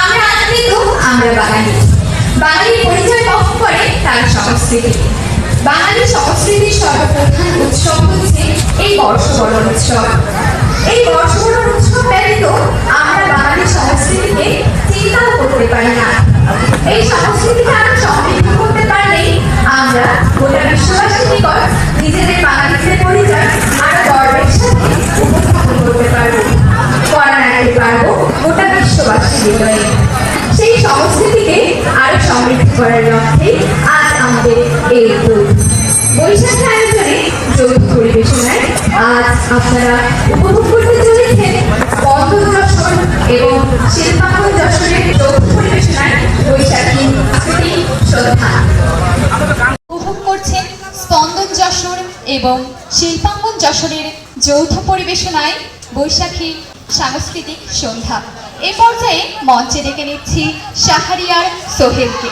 আমরা আনন্দিত বাঙালি বাঙালির তার সংস্কৃতি বাঙালি সংস্কৃতির সর্বপ্রধান উৎসব হচ্ছে এই বর্ষবরণ উৎসব। এই বর্ষবরণ উৎসব সেই সংস্কৃতিকে আরও সমৃদ্ধ করার লক্ষ্যে আজ আমাদের এই উদ্যোগ বৈশাখী আয়োজনে যৌথ পরিবেশনায় আজ আপনারা উপভোগ করতে চলেছেন বন্ধন যশোর এবং শিল্পাঙ্গন যশোরের যৌথ পরিবেশনায় বৈশাখী সন্ধ্যা উপভোগ করছেন স্পন্দন যশোর এবং শিল্পাঙ্গন যশোরের যৌথ পরিবেশনায় বৈশাখী সাংস্কৃতিক সন্ধ্যা। এ পর্যায়ে মঞ্চে ডেকে নিচ্ছি শাহরিয়ার সোহেলকে।